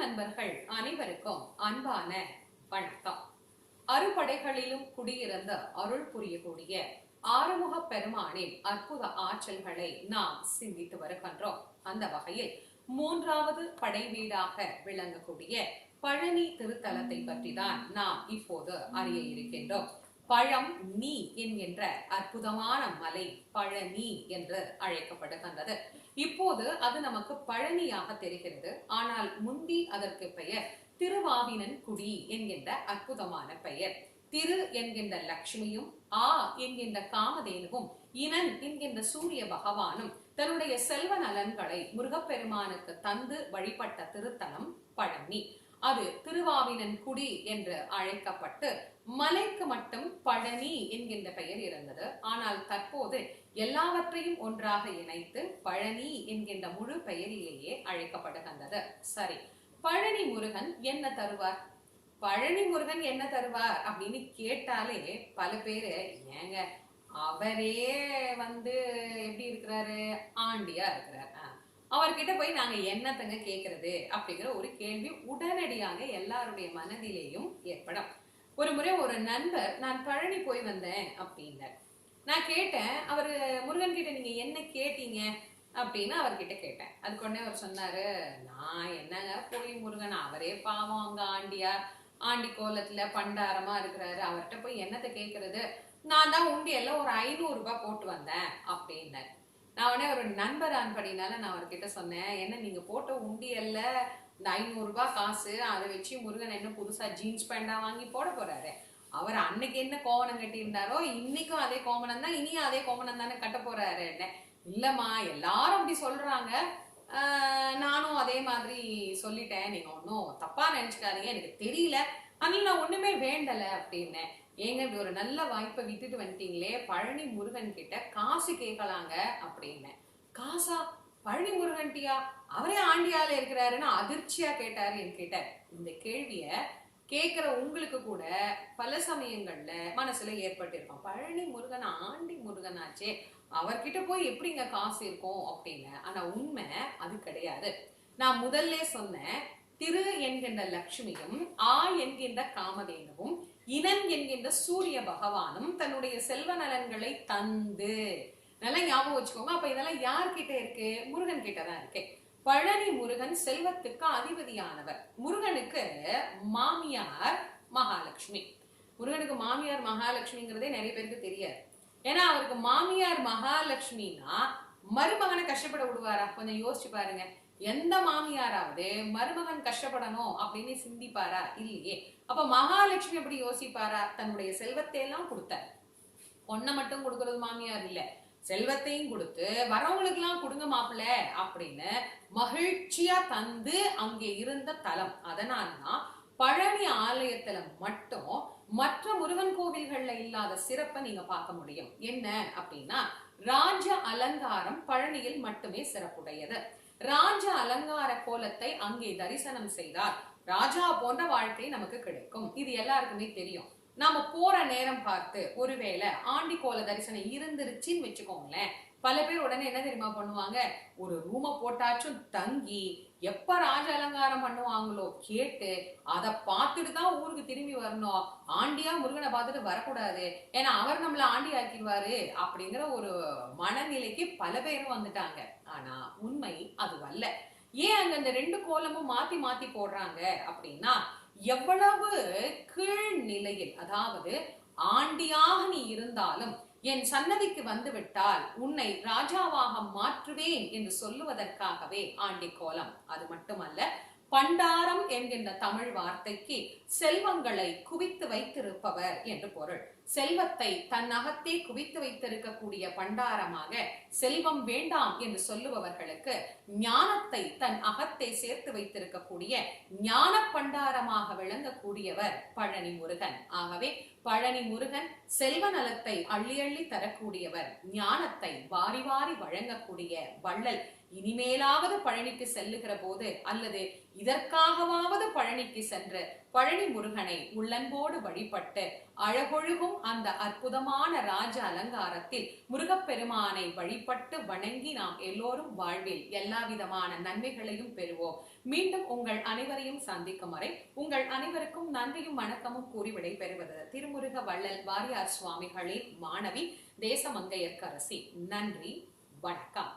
நண்பர்கள் அனைவருக்கும் அன்பான வணக்கம். அறுபடைகளிலும் குடியிருந்த அருள் புரியக்கூடிய ஆறுமுக பெருமானின் அற்புத ஆற்றல்களை நாம் சிந்தித்து வருகின்றோம். அந்த வகையில் மூன்றாவது படை வீடாக விளங்கக்கூடிய பழனி திருத்தலத்தை பற்றி தான் நாம் இப்போது அறிய இருக்கின்றோம். பழம் நீ என்கின்ற அற்புதமான மலை பழனி என்று அழைக்கப்படுகின்றது. இப்போது அது நமக்கு பழனியாக தெரிகிறது. ஆனால் முந்தி அதற்கு பெயர் திருவாவினன் குடி என்கின்ற அற்புதமான பெயர். திரு என்கின்ற லக்ஷ்மியும் ஆ என்கின்ற காமதேனுவும் இனன் என்கின்ற சூரிய பகவானும் தன்னுடைய செல்வ நலன்களை முருகப்பெருமானுக்கு தந்து வழிபட்ட திருத்தலம் பழனி. அது திருவாவினன் குடி என்று அழைக்கப்பட்டு மலைக்கு மட்டும் பழனி என்கின்ற பெயர் இருந்தது. ஆனால் தற்போது எல்லாவற்றையும் ஒன்றாக இணைத்து பழனி என்கின்ற முழு பெயரிலேயே அழைக்கப்படுகின்றது. சரி பழனி முருகன் என்ன தருவார்? பழனி முருகன் என்ன தருவார் அப்படின்னு கேட்டாலே பல பேரு ஏங்க அவரே வந்து எப்படி இருக்கிறாரு? ஆண்டியா இருக்கிறார். ஆ. அவர்கிட்ட போய் நாங்க என்னத்தங்க கேட்கறது அப்படிங்கிற ஒரு கேள்வி உடனடியாக எல்லாருடைய மனதிலேயும் ஏற்படும். ஒரு முறை ஒரு நண்பர் நான் பழனி போய் வந்தேன் அப்படின்னார். நான் கேட்டேன் அவர் முருகன் கிட்ட நீங்க என்ன கேட்டீங்க? அப்படின்னு அவர்கிட்ட கேட்டேன். அதுக்கு உடனே அவர் சொன்னாரு நான் என்னங்க போய் முருகன் அவரே பாவம் அங்க ஆண்டியா ஆண்டி கோலத்துல பண்டாரமா இருக்கிறாரு. அவர்கிட்ட போய் என்னத்தை கேட்கறது நான் தான் உண்டியெல்லாம் ஒரு ஐநூறு ரூபாய் போட்டு வந்தேன் அப்படின்னாரு. நான் உடனே ஒரு நண்பர் அன்படினால நான் அவர்கிட்ட சொன்னேன் என்ன நீங்க போட்ட உண்டியல்ல இந்த ஐநூறுரூபா காசு அதை வச்சு முருகன் என்ன புதுசா ஜீன்ஸ் பேண்டா வாங்கி போட போறாரு? அவர் அன்னைக்கு என்ன கோவணம் கட்டியிருந்தாரோ இன்னைக்கும் அதே கோவணம் தான் இனியும் அதே கோவணம் தானே கட்ட போறாரு என்ன. இல்லம்மா எல்லாரும் அப்படி சொல்றாங்க. நானும் அதே மாதிரி சொல்லிட்டேன். நீங்க ஒன்றும் தப்பா நினைச்சுக்காதீங்க. எனக்கு தெரியல. அதனால நான் ஒண்ணுமே வேண்டல அப்படின்னேன் ஏங்க இப்படி ஒரு நல்ல வாய்ப்பை விட்டுட்டு வந்துட்டீங்களே? பழனி முருகன் கிட்ட காசு கேட்கலாங்க அப்படின்னேன் காசா? பழனி முருகன்ட்டியா அவரே ஆண்டியால இருக்கிறாருன்னு அதிர்ச்சியா கேட்டாரு என்கிட்ட இந்த கேள்விய கேட்கிற உங்களுக்கு கூட பல சமயங்கள்ல மனசுல ஏற்பட்டிருக்கும். பழனி முருகன் ஆண்டி முருகனாச்சே அவர்கிட்ட போய் எப்படிங்க காசு இருக்கும் அப்படின்னு. ஆனா உண்மை அது கிடையாது. நான் முதல்ல சொன்னேன் திரு என்கின்ற லட்சுமியும் ஆ என்கின்ற காமதேனவும் இனன் என்கின்ற சூரிய பகவானும் தன்னுடைய செல்வ நலன்களை தந்து. நல்லா ஞாபகம் வச்சுக்கோங்க. அப்ப இதெல்லாம் யார்கிட்ட இருக்கு? முருகன் கிட்ட தான் இருக்கு. பழனி முருகன் செல்வத்துக்கு அதிபதியானவர். முருகனுக்கு மாமியார் மகாலட்சுமி. முருகனுக்கு மாமியார் மகாலட்சுமிங்கிறதே நிறைய பேருக்கு தெரியாது. ஏன்னா அவருக்கு மாமியார் மகாலட்சுமினா மருமகனை கஷ்டப்பட விடுவாரா? கொஞ்சம் யோசிச்சு பாருங்க. எந்த மாமியாராவது மருமகன் கஷ்டப்படணும் அப்படின்னு சிந்திப்பாரா? இல்லையே. அப்ப மகாலட்சுமி எப்படி யோசிப்பாரா? தன்னுடைய செல்வத்தை எல்லாம் கொடுத்தார் பொண்ணை மட்டும் கொடுக்கறது மாமியார் இல்ல. செல்வத்தையும் கொடுத்து வரவங்களுக்கு எல்லாம் கொடுங்க மாப்பிள்ள அப்படின்னு மகிழ்ச்சியா தந்து அங்கே இருந்த தலம். அதனால்தான் பழனி ஆலயத்துல மட்டும் மற்ற முருகன் கோவில்கள்ல இல்லாத சிறப்பை நீங்க பார்க்க முடியும். என்ன அப்படின்னா ராஜ அலங்காரம் பழனியில் மட்டுமே சிறப்புடையது. ராஜ அலங்கார கோலத்தை அங்கே தரிசனம் செய்தால் ராஜா போன்ற வாழ்க்கை நமக்கு கிடைக்கும். இது எல்லாருக்குமே தெரியும். நாம போற நேரம் பார்த்து ஒருவேளை ஆண்டி கோல தரிசனம் இருந்துருச்சுன்னு வச்சுக்கோங்களேன். பல பேர் உடனே என்ன தெரியுமா பண்ணுவாங்க? ஒரு ரூமை போட்டாச்சும் தங்கி எப்ப ராஜ அலங்காரம் பண்ணுவாங்களோ கேட்டு அதை பார்த்துட்டு தான் ஊருக்கு திரும்பி வரணும். ஆண்டியா முருகனை பார்த்துட்டு வரக்கூடாது. ஏன்னா அவர் நம்மள ஆண்டி ஆக்கிடுவாரு அப்படிங்கிற ஒரு மனநிலைக்கு பல பேரும் வந்துட்டாங்க. ஆனா உண்மை அது அல்ல ஏன் அங்க இந்த ரெண்டு கோலமும் மாத்தி மாத்தி போடுறாங்க அப்படின்னா எவ்வளவு கீழ் நிலையில் அதாவது ஆண்டியாக நீ இருந்தாலும் என் சன்னதிக்கு வந்துவிட்டால் உன்னை ராஜாவாக மாற்றுவேன் என்று சொல்லுவதற்காகவே ஆண்டி கோலம் அது மட்டுமல்ல பண்டாரம் என்கின்ற தமிழ் வார்த்தைக்கு செல்வங்களை குவித்து வைத்திருப்பவர் என்று பொருள். செல்வத்தை தன் அகத்தே குவித்து வைத்திருக்கக்கூடிய பண்டாரமாக செல்வம் வேண்டாம் என்று சொல்லுபவர்களுக்கு ஞானத்தை தன் அகத்தை சேர்த்து வைத்திருக்கக்கூடிய ஞான பண்டாரமாக விளங்கக்கூடியவர் பழனி முருகன். ஆகவே பழனி முருகன் செல்வ நலத்தை அள்ளி அள்ளி தரக்கூடியவர் ஞானத்தை வாரி வாரி வழங்கக்கூடிய வள்ளல். இனிமேலாவது பழனிக்கு செல்லுகிற போது அல்லது இதற்காகவாவது பழனிக்கு சென்று பழனி முருகனை உள்ளன்போடு வழிபட்டு அழகொழுகும் அந்த அற்புதமான ராஜ அலங்காரத்தில் முருகப்பெருமானை வழிபட்டு வணங்கி நாம் எல்லோரும் வாழ்வில் எல்லா விதமான நன்மைகளையும் பெறுவோம். மீண்டும் உங்கள் அனைவரையும் சந்திக்கும் வரை உங்கள் அனைவருக்கும் நன்றியும் வணக்கமும் கூறி விடைபெறுவது திருமுருக வள்ளல் வாரியார் சுவாமிகளின் மாணவி தேசமங்கையர்க்கரசி. நன்றி வணக்கம்.